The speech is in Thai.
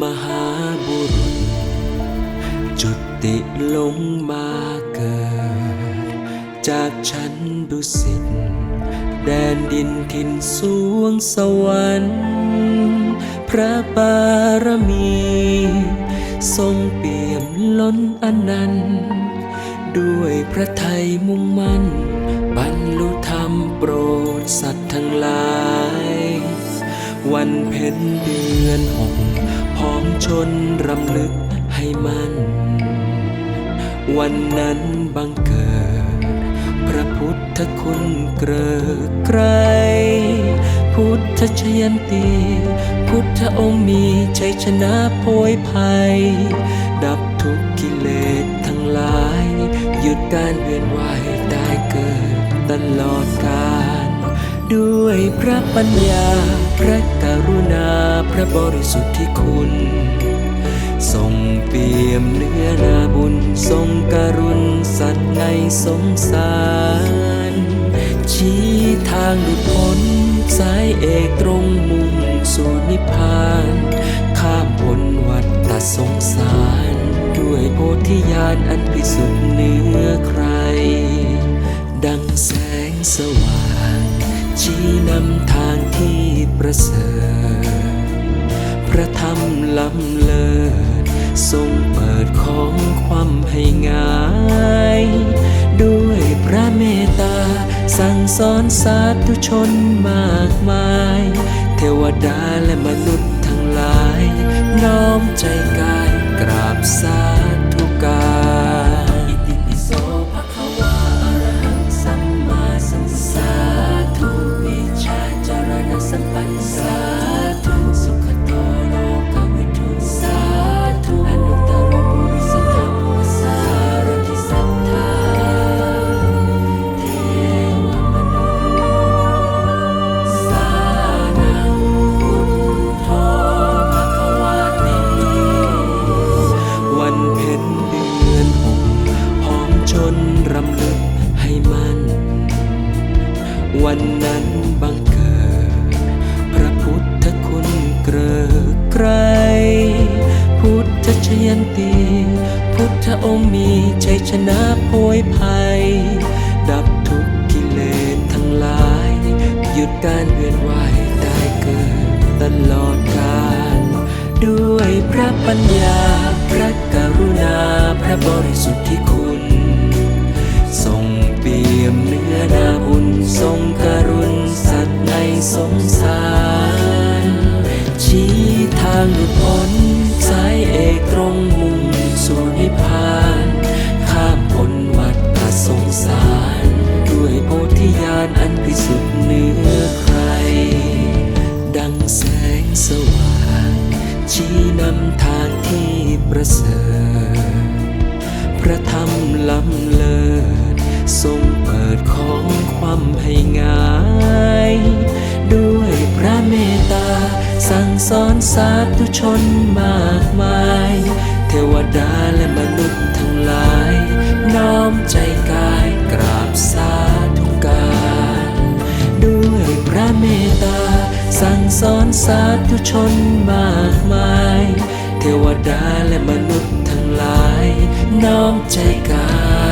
Maha จุติลงมาเกิด จากฉันดุสิตแดนดินถิ่นสวงสวรรค์ พระบารมี ทรงเปี่ยมล้นอนันต์ ด้วยพระไทยมุ่งมั่น บรรลุธรรมโปรดสัตว์ทั้งหลาย วันเพ็ญเดือนหกพร้อมชนรำลึก ให้มัน วันนั้นบังเกิด พระพุทธคุณเกริกไกรพุทธชยันตี พุทธองค์มีชัยชนะโพยภัย ดับทุกกิเลสทั้งหลาย หยุดการเวียนว่ายได้เกิดตลอดกาลด้วยพระปัญญา พระกรุณา พระบริสุทธิคุณ ทรงเปี่ยมเนื้อนาบุญ ทรงการุณสัตว์ในสงสาร ชี้ทางหลุดพ้นสายเอกตรงมุ่งสู่นิพพาน ข้ามพ้นวัฏฏสงสาร ด้วยโพธิญาณอันพิสุทธิ์เหนือใคร ดังแสงสว่าง ชี้นำทางที่ประเสริฐพระธรรมล้ำเลิศ ทรงเปิดของความให้ง่าย ด้วยพระเมตตา สั่งสอนสาธุชนมากมาย เทวดาและมนุษย์ทั้งหลาย น้อมใจกายกราบสาธุการอิติปิโสภะคะวาอะระหังสัมมาสัมปัสสะสาธุวิชาจารณสัมปันสา วันนั้นบังเกิด พระพุทธคุณเกริกไกรพุทธชยันตีพุทธองค์มีชัยชนะโพยภัย ดับทุกกิเลสทั้งหลาย หยุดการเวียนว่ายได้เกิดตลอดกาลด้วยพระปัญญา พระกรุณา พระบริสุทธิคุณางหลุดพ้นสายเอกตรงมุ่งสู่นิพพานข้ามพ้นวัฏฏสงสาร ด้วยโพธิญาณอันพิสุทธิ์เหนือใคร ดังแสงสว่างชี้นำทางที่ประเสริฐพระธรรมล้ำเลิศทรงเปิดของความให้งาย สอนสาธุชนมากมาย เทวดาและมนุษย์ทั้งหลาย น้อมใจกายกราบสาธุการด้วยพระเมตตา สั่งสอนสาธุชนมากมาย เทวดาและมนุษย์ทั้งหลาย น้อมใจกาย